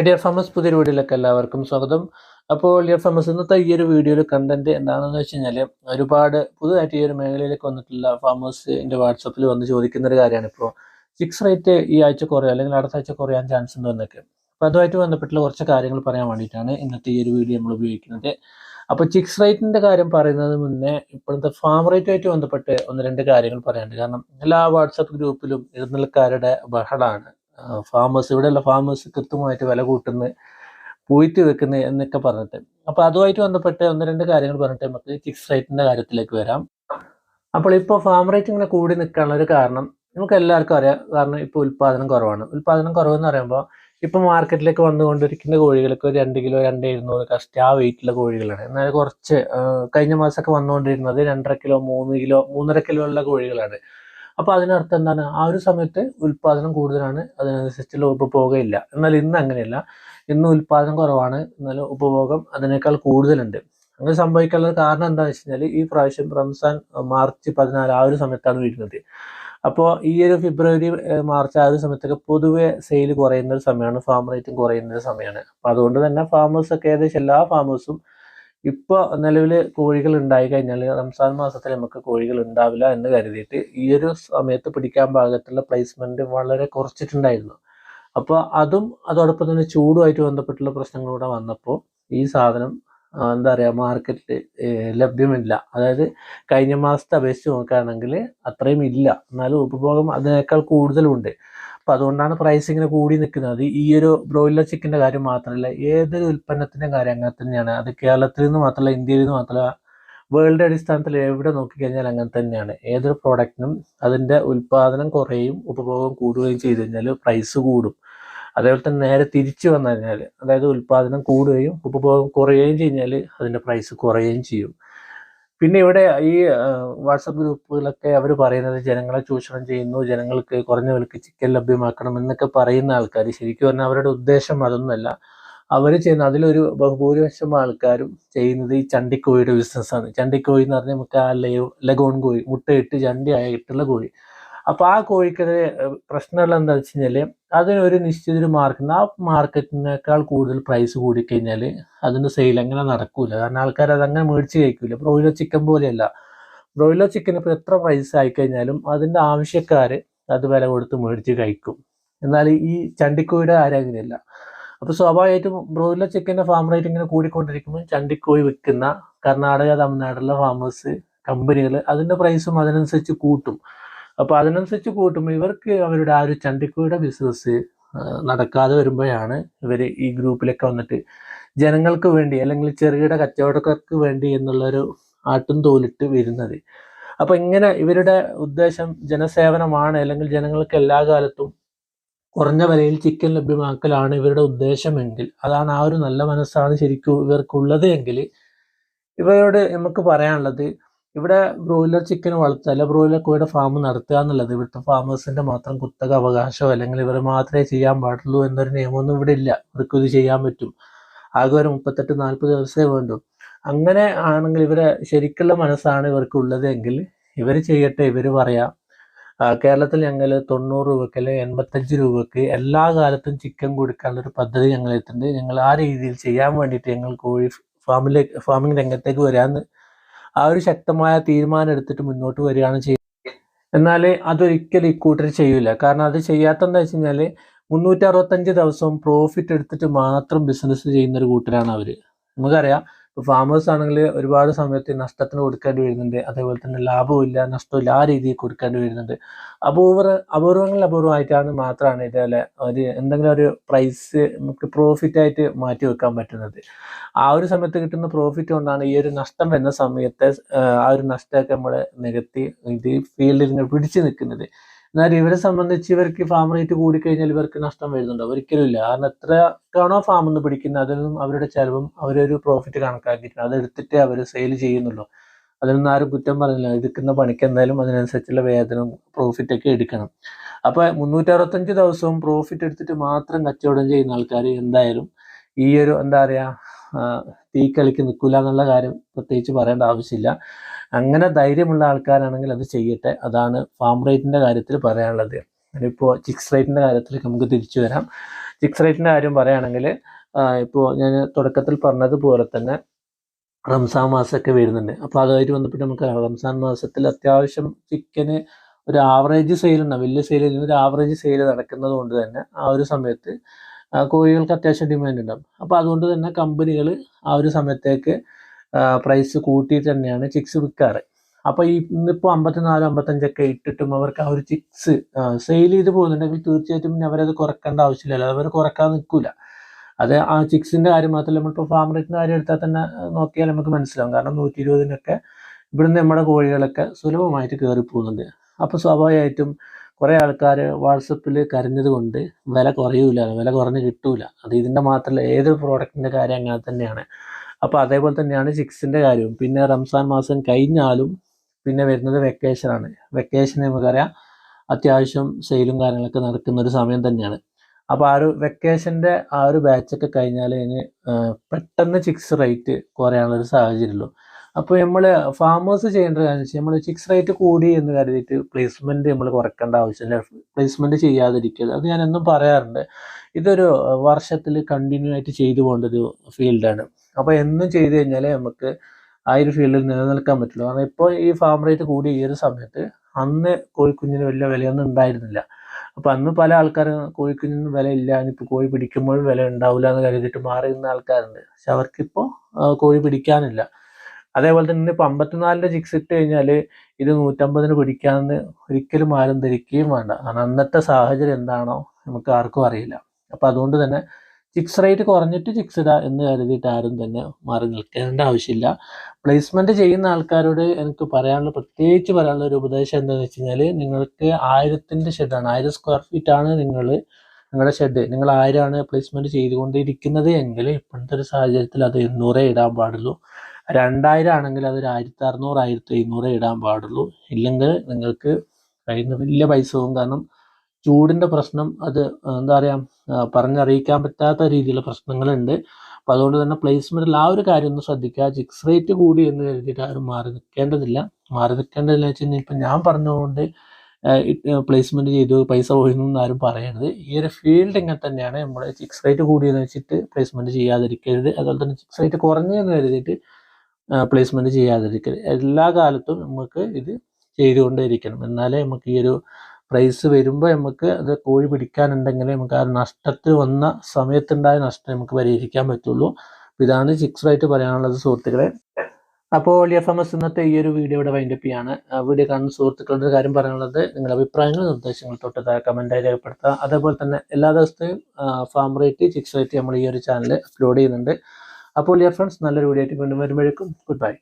Dear famous പുതിയൊരു വീഡിയോയിലേക്ക് എല്ലാവർക്കും സ്വാഗതം. അപ്പോൾ ഡിയർ ഫാമസ് ഇന്നത്തെ ഈ ഒരു വീഡിയോയിൽ കണ്ടന്റ് എന്താണെന്ന് വെച്ച് കഴിഞ്ഞാൽ ഒരുപാട് പുതുതായിട്ട് ഈ ഒരു മേഖലയിലേക്ക് വന്നിട്ടുള്ള ഫാമേഴ്സിന്റെ വാട്സപ്പിൽ വന്ന് ചോദിക്കുന്ന ഒരു കാര്യമാണ്. ഇപ്പോൾ സിക്സ് റേറ്റ് ഈ ആഴ്ച കുറയോ അല്ലെങ്കിൽ അടുത്ത ആഴ്ച കുറയാൻ ചാൻസ് ഉണ്ടോ എന്നൊക്കെ. അപ്പോൾ അതുമായിട്ട് ബന്ധപ്പെട്ടുള്ള കുറച്ച് കാര്യങ്ങൾ പറയാൻ വേണ്ടിയിട്ടാണ് ഇന്നത്തെ ഈ ഒരു വീഡിയോ നമ്മൾ ഉപയോഗിക്കുന്നത്. അപ്പോൾ ചിക്സ് റേറ്റിന്റെ കാര്യം പറയുന്നത് മുന്നേ ഇപ്പോഴത്തെ ഫാം റേറ്റുമായിട്ട് ബന്ധപ്പെട്ട് ഒന്ന് രണ്ട് കാര്യങ്ങൾ പറയാനുണ്ട്. കാരണം എല്ലാ വാട്സപ്പ് ഗ്രൂപ്പിലും എഴുന്നള്ളക്കാരുടെ ബഹളാണ്. ഫാമേഴ്സ് ഇവിടെയുള്ള ഫാമേഴ്സ് കൃത്യമായിട്ട് വില കൂട്ടുന്ന പൂഴ്ത്തി വെക്കുന്ന എന്നൊക്കെ പറഞ്ഞിട്ട്. അപ്പോൾ അതുമായിട്ട് ബന്ധപ്പെട്ട് ഒന്ന് രണ്ട് കാര്യങ്ങൾ പറഞ്ഞിട്ട് നമുക്ക് ഫിക്സ് റേറ്റിന്റെ കാര്യത്തിലേക്ക് വരാം. അപ്പോൾ ഇപ്പോൾ ഫാം റേറ്റ് ഇങ്ങനെ കൂടി നിൽക്കാനുള്ള ഒരു കാരണം നമുക്ക് എല്ലാവർക്കും അറിയാം. കാരണം ഇപ്പോൾ ഉൽപാദനം കുറവാണ്. ഉൽപാദനം കുറവെന്ന് പറയുമ്പോൾ ഇപ്പൊ മാർക്കറ്റിലേക്ക് വന്നുകൊണ്ടിരിക്കുന്ന കോഴികൾക്ക് ഒരു രണ്ട് കിലോ രണ്ട് ഇരുന്നൂറ് കസ്റ്റ് ആ വെയിറ്റുള്ള കോഴികളാണ്. എന്നാൽ കുറച്ച് കഴിഞ്ഞ മാസമൊക്കെ വന്നുകൊണ്ടിരുന്നത് രണ്ടര കിലോ മൂന്ന് കിലോ മൂന്നര കിലോ ഉള്ള കോഴികളാണ്. അപ്പൊ അതിനർത്ഥം എന്താണ്? ആ ഒരു സമയത്ത് ഉൽപാദനം കൂടുതലാണ് അതിനനുസരിച്ചുള്ള ഉപഭോഗം ഇല്ല എന്നാൽ ഇന്ന് അങ്ങനെയല്ല. ഇന്ന് ഉൽപാദനം കുറവാണ് എന്നാലും ഉപഭോഗം അതിനേക്കാൾ കൂടുതലുണ്ട്. അങ്ങനെ സംഭവിക്കാനുള്ള കാരണം എന്താണെന്ന് വെച്ച് കഴിഞ്ഞാൽ ഈ പ്രാവശ്യം റംസാൻ മാർച്ച് പതിനാല് ആ ഒരു സമയത്താണ് വരുന്നത് അപ്പോൾ ഈ ഒരു ഫെബ്രുവരി മാർച്ച് ആ ഒരു സമയത്തൊക്കെ പൊതുവെ സെയിൽ കുറയുന്ന ഒരു സമയമാണ് ഫാം റേറ്റും കുറയുന്ന ഒരു സമയമാണ്. അപ്പോൾ അതുകൊണ്ട് തന്നെ ഫാമേഴ്സൊക്കെ ഏകദേശം എല്ലാ ഫാമേഴ്സും ഇപ്പോൾ നിലവിൽ കോഴികൾ ഉണ്ടായി കഴിഞ്ഞാൽ റംസാൻ മാസത്തിൽ നമുക്ക് കോഴികൾ ഉണ്ടാവില്ല എന്ന് കരുതിയിട്ട് ഈ ഒരു സമയത്ത് പിടിക്കാൻ പാകത്തുള്ള പ്ലേസ്മെന്റ് വളരെ കുറച്ചിട്ടുണ്ടായിരുന്നു. അപ്പോൾ അതും അതോടൊപ്പം തന്നെ ചൂടുമായിട്ട് ബന്ധപ്പെട്ടുള്ള പ്രശ്നങ്ങളൂടെ വന്നപ്പോൾ ഈ സാധനം എന്താ പറയുക മാർക്കറ്റിൽ ലഭ്യമില്ല. അതായത് കഴിഞ്ഞ മാസത്തെ അപേക്ഷിച്ച് നോക്കുകയാണെങ്കിൽ അത്രയും ഇല്ല. എന്നാലും ഉപഭോഗം അതിനേക്കാൾ കൂടുതലുണ്ട്. അപ്പോൾ അതുകൊണ്ടാണ് പ്രൈസ് ഇങ്ങനെ കൂടി നിൽക്കുന്നത്. ഈ ഒരു ബ്രോയിലർ ചിക്കന്റെ കാര്യം മാത്രമല്ല ഏതൊരു ഉൽപ്പന്നത്തിന്റെ കാര്യം അങ്ങനെ തന്നെയാണ്. അത് കേരളത്തിൽ നിന്ന് മാത്രമല്ല ഇന്ത്യയിൽ നിന്ന് മാത്രമല്ല വേൾഡ് അടിസ്ഥാനത്തിൽ എവിടെ നോക്കിക്കഴിഞ്ഞാൽ അങ്ങനെ തന്നെയാണ്. ഏതൊരു പ്രോഡക്റ്റിനും അതിന്റെ ഉൽപ്പാദനം കുറയും ഉപഭോഗം കൂടുകയും ചെയ്തു കഴിഞ്ഞാൽ പ്രൈസ് കൂടും. അതേപോലെ തന്നെ നേരെ തിരിച്ചു വന്നു കഴിഞ്ഞാൽ അതായത് ഉൽപ്പാദനം കൂടുകയും ഉപഭോഗം കുറയുകയും ചെയ്താൽ അതിന്റെ പ്രൈസ് കുറയുകയും ചെയ്യും. പിന്നെ ഇവിടെ ഈ വാട്സപ്പ് ഗ്രൂപ്പുകളൊക്കെ അവർ പറയുന്നത് ജനങ്ങളെ ചൂഷണം ചെയ്യുന്നു ജനങ്ങൾക്ക് കുറഞ്ഞ വിലക്ക് ചിക്കൻ ലഭ്യമാക്കണം എന്നൊക്കെ പറയുന്ന ആൾക്കാർ ശരിക്കും പറഞ്ഞാൽ അവരുടെ ഉദ്ദേശം അതൊന്നുമല്ല. അവർ ചെയ്യുന്ന അതിലൊരു ബഹുഭൂരിപക്ഷം ആൾക്കാരും ചെയ്യുന്നത് ഈ ചണ്ടിക്കോഴിയുടെ ബിസിനസ്സാണ് ചണ്ടിക്കോഴി എന്ന് പറഞ്ഞാൽ നമുക്ക് ആ ലെഗോൺ കോഴി മുട്ടയിട്ട് ചണ്ടിയായിട്ടുള്ള കോഴി. അപ്പോൾ ആ കോഴിക്കെതിരെ പ്രശ്നമുള്ള എന്താ വെച്ച് കഴിഞ്ഞാൽ അതിനൊരു നിശ്ചിത ഒരു മാർക്കറ്റ് ആ മാർക്കറ്റിനേക്കാൾ കൂടുതൽ പ്രൈസ് കൂടിക്കഴിഞ്ഞാൽ അതിന്റെ സെയിൽ അങ്ങനെ നടക്കൂല. കാരണം ആൾക്കാർ അതങ്ങനെ മേടിച്ച് കഴിക്കൂല. ബ്രോയിലർ ചിക്കൻ പോലെയല്ല. ബ്രോയിലർ ചിക്കൻ ഇപ്പോൾ എത്ര പ്രൈസ് ആയിക്കഴിഞ്ഞാലും അതിന്റെ ആവശ്യക്കാർ അത് വില കൊടുത്ത് മേടിച്ച് കഴിക്കും. എന്നാൽ ഈ ചണ്ടിക്കോയുടെ കാര്യം അങ്ങനെയല്ല. അപ്പോൾ സ്വാഭാവികമായിട്ടും ബ്രോയിലർ ചിക്കന്റെ ഫാം റേറ്റ് ഇങ്ങനെ കൂടിക്കൊണ്ടിരിക്കുമ്പോൾ ചണ്ടിക്കോയി വിൽക്കുന്ന കർണാടക തമിഴ്നാടുള്ള ഫാമേഴ്സ് കമ്പനികൾ അതിന്റെ പ്രൈസും അതിനനുസരിച്ച് കൂട്ടും. അപ്പോൾ അതിനനുസരിച്ച് കൂട്ടുമ്പോൾ ഇവർക്ക് അവരുടെ ആ ഒരു ചണ്ടിക്കൂടെ ബിസിനസ് നടക്കാതെ വരുമ്പോഴാണ് ഇവർ ഈ ഗ്രൂപ്പിലൊക്കെ വന്നിട്ട് ജനങ്ങൾക്ക് വേണ്ടി അല്ലെങ്കിൽ ചെറുകിട കച്ചവടക്കാർക്ക് വേണ്ടി എന്നുള്ളൊരു ആട്ടും തോലിട്ട് വരുന്നത്. അപ്പോൾ ഇങ്ങനെ ഇവരുടെ ഉദ്ദേശം ജനസേവനമാണ് അല്ലെങ്കിൽ ജനങ്ങൾക്ക് എല്ലാ കാലത്തും കുറഞ്ഞ വിലയിൽ ചിക്കൻ ലഭ്യമാക്കലാണ് ഇവരുടെ ഉദ്ദേശമെങ്കിൽ അതാണ് ആ ഒരു നല്ല മനസ്സാണ് ശരിക്കും ഇവർക്കുള്ളത് എങ്കിൽ ഇവരോട് നമുക്ക് പറയാനുള്ളത് ഇവിടെ ബ്രോയിലർ ചിക്കൻ വളർത്തുക അല്ല ബ്രോയിലർ കോഴിയുടെ ഫാം നടത്തുക എന്നുള്ളത് ഇവിടുത്തെ ഫാമേഴ്സിന്റെ മാത്രം കുത്തക അവകാശമോ അല്ലെങ്കിൽ ഇവർ മാത്രമേ ചെയ്യാൻ പാടുള്ളൂ എന്നൊരു നിയമമൊന്നും ഇവിടെ ഇല്ല. ഇവർക്ക് ഇത് ചെയ്യാൻ പറ്റും. ആകെ ഒരു മുപ്പത്തെട്ട് നാൽപ്പത് ദിവസമേ വേണ്ടൂ. അങ്ങനെ ആണെങ്കിൽ ഇവരെ ശരിക്കുള്ള മനസ്സാണ് ഇവർക്കുള്ളത് എങ്കിൽ ഇവർ ചെയ്യട്ടെ ഇവർ പറയാം. കേരളത്തിൽ ഞങ്ങൾ തൊണ്ണൂറ് രൂപയ്ക്ക് അല്ലെങ്കിൽ എൺപത്തഞ്ച് രൂപയ്ക്ക് എല്ലാ കാലത്തും ചിക്കൻ കൊടുക്കാനുള്ള ഒരു പദ്ധതി ഞങ്ങൾ എത്തുന്നുണ്ട് ഞങ്ങൾ ആ രീതിയിൽ ചെയ്യാൻ വേണ്ടിയിട്ട് ഞങ്ങൾ കോഴി ഫാമിലേക്ക് ഫാമിംഗ് രംഗത്തേക്ക് വരാമെന്ന് ആ ഒരു ശക്തമായ തീരുമാനം എടുത്തിട്ട് മുന്നോട്ട് വരികയാണ് ചെയ്യുന്നത് എന്നാൽ അതൊരിക്കലും ഇക്കൂട്ടർ ചെയ്യൂല. കാരണം അത് ചെയ്യാത്തെന്ന് വെച്ച് കഴിഞ്ഞാൽ മുന്നൂറ്റി അറുപത്തഞ്ച് ദിവസവും പ്രോഫിറ്റ് എടുത്തിട്ട് മാത്രം ബിസിനസ് ചെയ്യുന്ന ഒരു കൂട്ടരാണ് അവർ നമുക്കറിയാം ഇപ്പോൾ ഫാമേഴ്സ് ആണെങ്കിൽ ഒരുപാട് സമയത്ത് നഷ്ടത്തിന് കൊടുക്കേണ്ടി വരുന്നുണ്ട്. അതേപോലെ തന്നെ ലാഭവും ഇല്ല നഷ്ടവും ആ രീതിയിൽ കൊടുക്കേണ്ടി വരുന്നുണ്ട്. അപൂർവ അപൂർവങ്ങളിൽ അപൂർവമായിട്ടാണ് മാത്രമാണ് ഇതേപോലെ ഒരു എന്തെങ്കിലും ഒരു പ്രൈസ് നമുക്ക് പ്രോഫിറ്റ് ആയിട്ട് മാറ്റി വെക്കാൻ പറ്റുന്നത്. ആ ഒരു സമയത്ത് കിട്ടുന്ന പ്രോഫിറ്റ് കൊണ്ടാണ് ഈ ഒരു നഷ്ടം വരുന്ന സമയത്തെ ആ ഒരു നഷ്ടമൊക്കെ നമ്മൾ നികത്തി ഇത് ഫീൽഡിൽ ഇങ്ങനെ പിടിച്ചു നിൽക്കുന്നത്. എന്നാൽ ഇവരെ സംബന്ധിച്ച് ഇവർക്ക് ഫാം റേറ്റ് കൂടിക്കഴിഞ്ഞാൽ ഇവർക്ക് നഷ്ടം വരുന്നുണ്ടോ. ഒരിക്കലും ഇല്ല. കാരണം എത്രയാണോ ഫാമിൽ നിന്ന് പിടിക്കുന്നത് അതിൽ നിന്നും അവരുടെ ചിലവും അവരൊരു പ്രോഫിറ്റ് കണക്കാക്കിയിട്ടുണ്ട്. അതെടുത്തിട്ട് അവർ സെയിൽ ചെയ്യുന്നുള്ളൂ. അതിനൊന്നും ആരും കുറ്റം പറഞ്ഞില്ല. എടുക്കുന്ന പണിക്ക് എന്തായാലും അതിനനുസരിച്ചുള്ള വേതനം പ്രോഫിറ്റ് ഒക്കെ എടുക്കണം. അപ്പൊ മുന്നൂറ്റി അറുപത്തഞ്ച് ദിവസവും പ്രോഫിറ്റ് എടുത്തിട്ട് മാത്രം കച്ചവടം ചെയ്യുന്ന ആൾക്കാർ എന്തായാലും ഈ ഒരു എന്താ പറയാ തീ കളിക്ക് നിൽക്കില്ല എന്നുള്ള കാര്യം പ്രത്യേകിച്ച് പറയേണ്ട ആവശ്യമില്ല. അങ്ങനെ ധൈര്യമുള്ള ആൾക്കാരാണെങ്കിൽ അത് ചെയ്യട്ടെ. അതാണ് ഫാം റേറ്റിന്റെ കാര്യത്തിൽ പറയാനുള്ളത്. ഇപ്പോൾ ചിക്സ് റേറ്റിന്റെ കാര്യത്തിൽ നമുക്ക് തിരിച്ചു വരാം. ചിക്സ് റേറ്റിന്റെ കാര്യം പറയുകയാണെങ്കിൽ ഇപ്പോൾ ഞാൻ തുടക്കത്തിൽ പറഞ്ഞതുപോലെ തന്നെ റംസാൻ മാസമൊക്കെ വരുന്നുണ്ട്. അപ്പോൾ അതുമായിട്ട് ബന്ധപ്പെട്ട് നമുക്ക് റംസാൻ മാസത്തിൽ അത്യാവശ്യം ചിക്കന് ഒരു ആവറേജ് സെയിൽ ഉണ്ടാവും വലിയ സെയിൽ ഒരു ആവറേജ് സെയിൽ നടക്കുന്നത് കൊണ്ട് തന്നെ ആ ഒരു സമയത്ത് കോഴികൾക്ക് അത്യാവശ്യം ഡിമാൻഡ് ഉണ്ടാവും. അപ്പോൾ അതുകൊണ്ട് തന്നെ കമ്പനികൾ ആ ഒരു സമയത്തേക്ക് പ്രൈസ് കൂട്ടിയിട്ട് തന്നെയാണ് ചിക്സ് വിൽക്കാറ് അപ്പോൾ ഈ ഇന്നിപ്പോൾ അമ്പത്തിനാല് അമ്പത്തഞ്ചൊക്കെ ഇട്ടിട്ടും അവർക്ക് ആ ഒരു ചിക്സ് സെയിൽ ചെയ്ത് പോകുന്നുണ്ടെങ്കിൽ തീർച്ചയായിട്ടും പിന്നെ അവരത് കുറക്കേണ്ട ആവശ്യമില്ല അവർ കുറയ്ക്കാൻ നിൽക്കില്ല അത് ആ ചിക്സിന്റെ കാര്യം മാത്രമല്ല നമ്മളിപ്പോൾ ഫാം റേറ്റിന്റെ കാര്യം എടുത്താൽ തന്നെ നോക്കിയാൽ നമുക്ക് മനസ്സിലാവും. കാരണം നൂറ്റി ഇരുപതിനൊക്കെ ഇവിടുന്ന് നമ്മുടെ കോഴികളൊക്കെ സുലഭമായിട്ട് കയറി പോകുന്നുണ്ട് അപ്പോൾ സ്വാഭാവികമായിട്ടും കുറേ ആൾക്കാർ വാട്സപ്പിൽ കരഞ്ഞത് കൊണ്ട് വില കുറയൂല വില കുറഞ്ഞ് കിട്ടൂല. അത് ഇതിന്റെ മാത്രമല്ല ഏത് പ്രോഡക്റ്റിന്റെ കാര്യം അങ്ങനെ തന്നെയാണ്. അപ്പോൾ അതേപോലെ തന്നെയാണ് സിക്സിന്റെ കാര്യവും. പിന്നെ റംസാൻ മാസം കഴിഞ്ഞാലും പിന്നെ വരുന്നത് വെക്കേഷനാണ്. വെക്കേഷൻ നമുക്കറിയാം അത്യാവശ്യം സെയിലും കാര്യങ്ങളൊക്കെ നടക്കുന്ന ഒരു സമയം തന്നെയാണ്. അപ്പോൾ ആ ഒരു വെക്കേഷന്റെ ആ ഒരു ബാച്ചൊക്കെ കഴിഞ്ഞാൽ ഇനി പെട്ടെന്ന് ചിക്സ് റേറ്റ് കുറയാനുള്ളൊരു സാഹചര്യമുള്ളൂ. അപ്പോൾ നമ്മൾ ഫാമേഴ്സ് ചെയ്യേണ്ട കാര്യം വെച്ചാൽ നമ്മൾ ഫിക്സ് റേറ്റ് കൂടി എന്ന് കരുതിയിട്ട് പ്ലേസ്മെന്റ് നമ്മൾ കുറക്കേണ്ട ആവശ്യമില്ല. പ്ലേസ്മെന്റ് ചെയ്യാതിരിക്കുക അത് ഞാൻ എന്നും പറയാറുണ്ട്. ഇതൊരു വർഷത്തിൽ കണ്ടിന്യൂ ആയിട്ട് ചെയ്തു പോകേണ്ട ഒരു ഫീൽഡാണ് അപ്പോൾ എന്നും ചെയ്തു കഴിഞ്ഞാൽ നമുക്ക് ആ ഒരു ഫീൽഡിൽ നിലനിൽക്കാൻ പറ്റുള്ളൂ. കാരണം ഇപ്പോൾ ഈ ഫാം റേറ്റ് കൂടി ഈ ഒരു സമയത്ത് അന്ന് കോഴിക്കുഞ്ഞിന് വലിയ വിലയൊന്നും ഉണ്ടായിരുന്നില്ല. അപ്പോൾ അന്ന് പല ആൾക്കാരും കോഴിക്കുഞ്ഞിന് വില ഇല്ല ഇനിയിപ്പോൾ കോഴി പിടിക്കുമ്പോൾ വില ഉണ്ടാവില്ല എന്ന് കരുതിയിട്ട് മാറി നിന്ന ആൾക്കാരുണ്ട്. പക്ഷെ അവർക്കിപ്പോൾ കോഴി പിടിക്കാനില്ല. അതേപോലെ തന്നെ ഇപ്പോൾ അമ്പത്തിനാലിന്റെ ചിക്സ് ഇട്ട് കഴിഞ്ഞാൽ ഇത് നൂറ്റമ്പതിന് പിടിക്കാമെന്ന് ഒരിക്കലും ആരും ധരിക്കുകയും വേണ്ട. കാരണം അന്നത്തെ സാഹചര്യം എന്താണോ നമുക്ക് ആർക്കും അറിയില്ല. അപ്പോൾ അതുകൊണ്ട് തന്നെ ചിക്സ് റേറ്റ് കുറഞ്ഞിട്ട് ചിക്സ് ഇടാ എന്ന് കരുതിയിട്ട് ആരും തന്നെ മാറി നിൽക്കേണ്ട ആവശ്യമില്ല. പ്ലേസ്മെന്റ് ചെയ്യുന്ന ആൾക്കാരോട് എനിക്ക് പറയാനുള്ള പ്രത്യേകിച്ച് പറയാനുള്ള ഒരു ഉപദേശം എന്താണെന്ന് വെച്ച് കഴിഞ്ഞാൽ നിങ്ങൾക്ക് ആയിരത്തിന്റെ ഷെഡാണ് ആയിരം സ്ക്വയർ ഫീറ്റ് ആണ് നിങ്ങൾ നിങ്ങളുടെ ഷെഡ് നിങ്ങൾ ആയിരമാണ് പ്ലേസ്മെന്റ് ചെയ്തുകൊണ്ടിരിക്കുന്നത് എങ്കിൽ ഇപ്പോഴത്തെ ഒരു സാഹചര്യത്തിൽ അത് എണ്ണൂറേ ഇടാൻ പാടുള്ളൂ. രണ്ടായിരം ആണെങ്കിൽ അതൊരു ആയിരത്തി അറുന്നൂറ് ആയിരത്തി എഴുന്നൂറ് ഇടാൻ പാടുള്ളൂ. ഇല്ലെങ്കിൽ നിങ്ങൾക്ക് കയ്യിൽ വലിയ പൈസ പോകും കാരണം ചൂടിന്റെ പ്രശ്നം അത് എന്താ പറയുക പറഞ്ഞറിയിക്കാൻ പറ്റാത്ത രീതിയിലുള്ള പ്രശ്നങ്ങളുണ്ട്. അപ്പോൾ അതുകൊണ്ട് തന്നെ പ്ലേസ്മെന്റിൽ ആ ഒരു കാര്യം ഒന്ന് ശ്രദ്ധിക്കുക. ചിക്സ് റേറ്റ് കൂടി എന്ന് കരുതിയിട്ട് ആരും മാറി നിൽക്കേണ്ടതില്ല. മാറി നിൽക്കേണ്ടതില്ല വെച്ച് കഴിഞ്ഞാൽ ഇപ്പം ഞാൻ പറഞ്ഞുകൊണ്ട് പ്ലേസ്മെന്റ് ചെയ്തു പൈസ പോയെന്നൊന്നും ആരും പറയരുത്. ഈ ഒരു ഫീൽഡ് ഇങ്ങനെ തന്നെയാണ്. നമ്മൾ ചിക്സ് റേറ്റ് കൂടിയെന്ന് വെച്ചിട്ട് പ്ലേസ്മെന്റ് ചെയ്യാതിരിക്കരുത്. അതുപോലെ തന്നെ ചിക്സ് റേറ്റ് കുറഞ്ഞെന്ന് കരുതിയിട്ട് പ്ലേസ്മെന്റ് ചെയ്യാതിരിക്കരുത് എല്ലാ കാലത്തും നമുക്ക് ഇത് ചെയ്തുകൊണ്ടേയിരിക്കണം. എന്നാലേ നമുക്ക് ഈ ഒരു പ്രൈസ് വരുമ്പോൾ നമുക്ക് അത് കോഴി പിടിക്കാനുണ്ടെങ്കിൽ നമുക്ക് ആ നഷ്ടത്തിൽ വന്ന സമയത്തുണ്ടായ നഷ്ടം നമുക്ക് പരിഹരിക്കാൻ പറ്റുള്ളൂ. അപ്പോൾ ഇതാണ് റേറ്റ് പറയാനുള്ളത് സുഹൃത്തുക്കളെ. അപ്പോൾ എഫ് എം എസ് ഇന്നത്തെ ഈ ഒരു വീഡിയോയുടെ വൈൻഡപ്പ് ചെയ്യാണ്. വീഡിയോ കാണുന്ന സുഹൃത്തുക്കളുടെ ഒരു കാര്യം പറയാനുള്ളത് നിങ്ങളുടെ അഭിപ്രായങ്ങൾ നിർദ്ദേശങ്ങൾ തൊട്ട് താഴെ കമന്റായി രേഖപ്പെടുത്തുക. അതേപോലെ തന്നെ എല്ലാ ദിവസത്തെയും ഫാം റേറ്റ് ചിക്സ് റേറ്റ് നമ്മൾ ഈ ഒരു ചാനൽ അപ്ലോഡ് ചെയ്യുന്നുണ്ട്. അപ്പോൾ ഡിയർ ഫ്രണ്ട്സ് നല്ലൊരു വീഡിയോ ആയിട്ട് വീണ്ടും വരുമ്പോഴേക്കും ഗുഡ് ബൈ